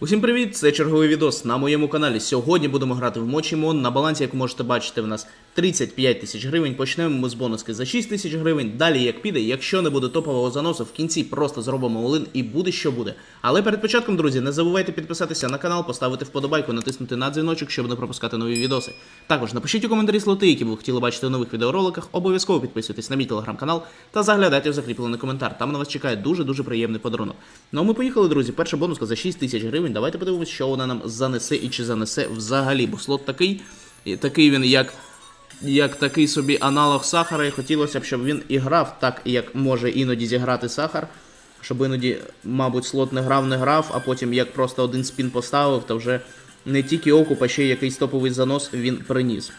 Усім привіт! Це черговий відос на моєму каналі. Сьогодні будемо грати в Мочімон. На балансі, як можете бачити, в нас 35 тисяч гривень. Почнемо ми з бонуски за 6 тисяч гривень. Далі як піде, якщо не буде топового заносу, в кінці просто зробимо олин і буде що буде. Але перед початком, друзі, не забувайте підписатися на канал, поставити вподобайку, натиснути на дзвіночок, щоб не пропускати нові відоси. Також напишіть у коментарі слоти, які ви хотіли бачити у нових відеороликах. Обов'язково підписуйтесь на мій телеграм-канал та заглядайте в закріплений коментар. Там на вас чекає дуже дуже приємний подарунок. Ну а ми поїхали, друзі. Перша бонуска за 6 тисяч гривень. Давайте подивимось, що вона нам занесе і чи занесе взагалі. Бо слот такий, такий він як. Як такий собі аналог сахара, і хотілося б, щоб він і грав так, як може іноді зіграти сахар. Щоб іноді, мабуть, слот не грав, не грав, а потім як просто один спін поставив, то вже не тільки окуп, а ще й якийсь топовий занос він приніс.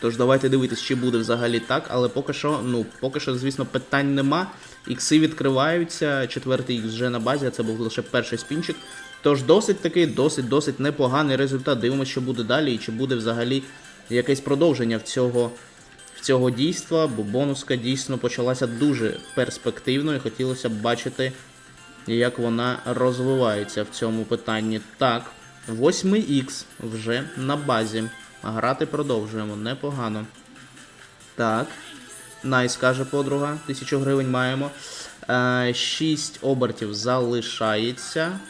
Тож давайте дивитись, чи буде взагалі так, але поки що, ну, поки що, звісно, питань нема. Ікси відкриваються, четвертий ікс вже на базі, а це був лише перший спінчик. Тож досить такий, досить, досить непоганий результат. Дивимося, що буде далі, і чи буде взагалі якесь продовження в цього, в цього дійства, бо бонуска дійсно почалася дуже перспективно, і хотілося б бачити, як вона розвивається в цьому питанні. Так, 8х вже на базі. Грати продовжуємо, непогано. Так. Найс, каже подруга. 1000 гривень маємо. Е, 6 обертів залишається.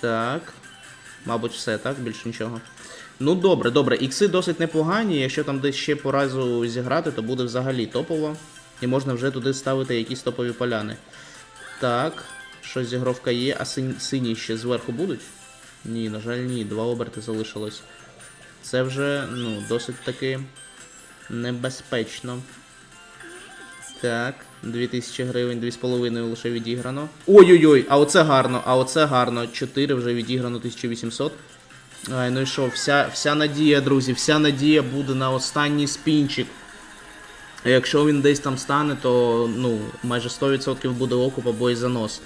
Так. Мабуть, все, так? Більше нічого. Ну, добре, добре. Ікси досить непогані. Якщо там десь ще по разу зіграти, то буде взагалі топово. І можна вже туди ставити якісь топові поляни. Так. Щось зігровка є, а сині, сині ще зверху будуть? Ні, на жаль, ні. Два оберти залишилось. Це вже, ну, досить таки небезпечно. Так, 2000 гривень, 2,5 лише відіграно. Ой-ой-ой, а оце гарно, а оце гарно. 4 вже відіграно 1800. Ай, ну і що, вся, вся надія, друзі, вся надія буде на останній спінчик. Якщо він десь там стане, то ну, майже 100% буде окуп або і занос.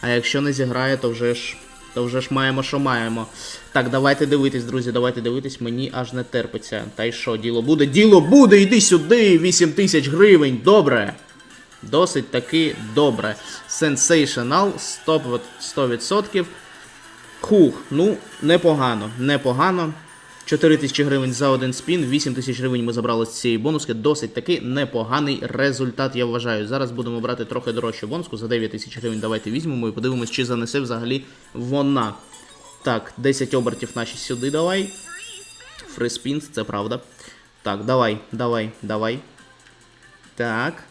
А якщо не зіграє, то вже ж. То вже ж маємо, що маємо. Так, давайте дивитись, друзі, давайте дивитись, мені аж не терпиться. Та й що, діло буде? Діло буде, йди сюди! 8 тисяч гривень, добре. Досить таки добре. Сенсейшнал, 100%. 100%. Хух, ну, непогано, непогано. 4 тисячі гривень за один спін, 8 тисяч гривень ми забрали з цієї бонуски. Досить таки непоганий результат, я вважаю. Зараз будемо брати трохи дорожчу бонуску. За 9 тисяч гривень давайте візьмемо і подивимось, чи занесе взагалі вона. Так, 10 обертів наші сюди давай. Фриспінс, це правда. Так, давай, давай, давай. Так.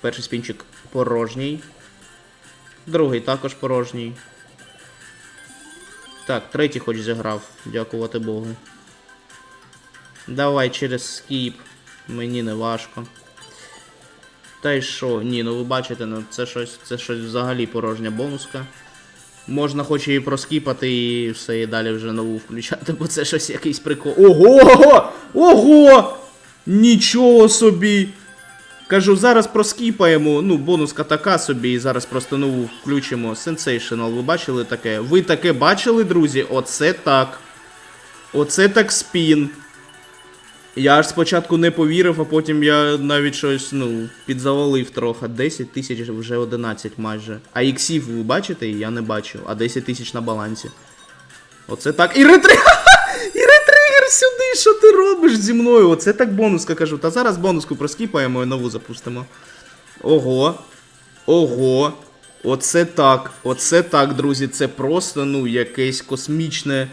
Перший спінчик порожній. Другий також порожній. Так, третій хоч зіграв, дякувати Богу. Давай через скіп. Мені не важко. Та й що? Ні, ну ви бачите, ну це щось, це щось взагалі порожня бонуска. Можна хоч і проскіпати і все, і далі вже нову включати, бо це щось якийсь прикол. Ого! Ого! Нічого собі! Кажу, зараз проскіпаємо, ну, бонуска така собі, і зараз просто нову включимо. Sensational, ви бачили таке? Ви таке бачили, друзі? Оце так. Оце так спін. Я аж спочатку не повірив, а потім я навіть щось, ну, підзавалив трохи. 10 тисяч вже 11 майже. А іксів ви бачите? Я не бачу. А 10 тисяч на балансі. Оце так. І ретри... Сюди, що ти робиш зі мною? Оце так бонуска кажу. Та зараз бонуску проскіпаємо і нову запустимо. Ого. Ого. Оце так. Оце так, друзі. Це просто, ну, якесь космічне.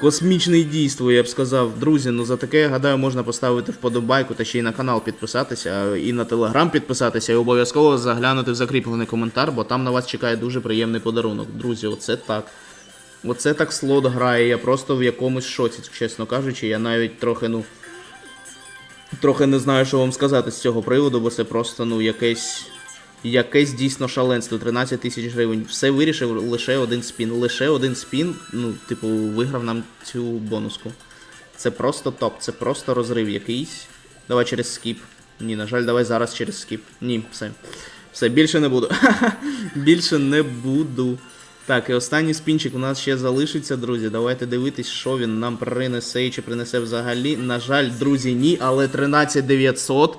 Космічне дійство, я б сказав. Друзі, ну за таке, я гадаю, можна поставити вподобайку та ще й на канал підписатися, і на телеграм підписатися, і обов'язково заглянути в закріплений коментар, бо там на вас чекає дуже приємний подарунок. Друзі, оце так. Оце так слот грає, я просто в якомусь шоці, чесно кажучи, я навіть трохи, ну. Трохи не знаю, що вам сказати з цього приводу, бо це просто, ну, якесь. Якесь дійсно шаленство. 13 тисяч гривень. Все вирішив лише один спін. Лише один спін, ну, типу, виграв нам цю бонуску. Це просто топ, це просто розрив якийсь. Давай через скіп. Ні, на жаль, давай зараз через скіп. Ні, все. Все, більше не буду. більше не буду. Так, і останній спінчик у нас ще залишиться, друзі. Давайте дивитись, що він нам принесе і чи принесе взагалі. На жаль, друзі, ні, але 13900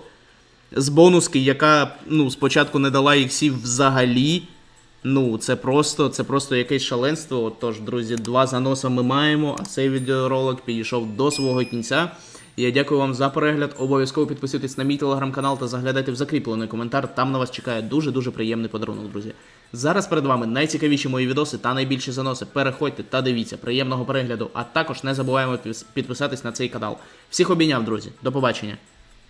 з бонуски, яка ну, спочатку не дала іксів взагалі. Ну, це просто, це просто якесь шаленство. Тож, друзі, два заноса ми маємо, а цей відеоролик підійшов до свого кінця. Я дякую вам за перегляд. Обов'язково підписуйтесь на мій телеграм-канал та заглядайте в закріплений коментар. Там на вас чекає дуже-дуже приємний подарунок, друзі. Зараз перед вами найцікавіші мої відоси та найбільші заноси. Переходьте та дивіться. Приємного перегляду, а також не забуваємо підписатись на цей канал. Всіх обійняв, друзі. До побачення.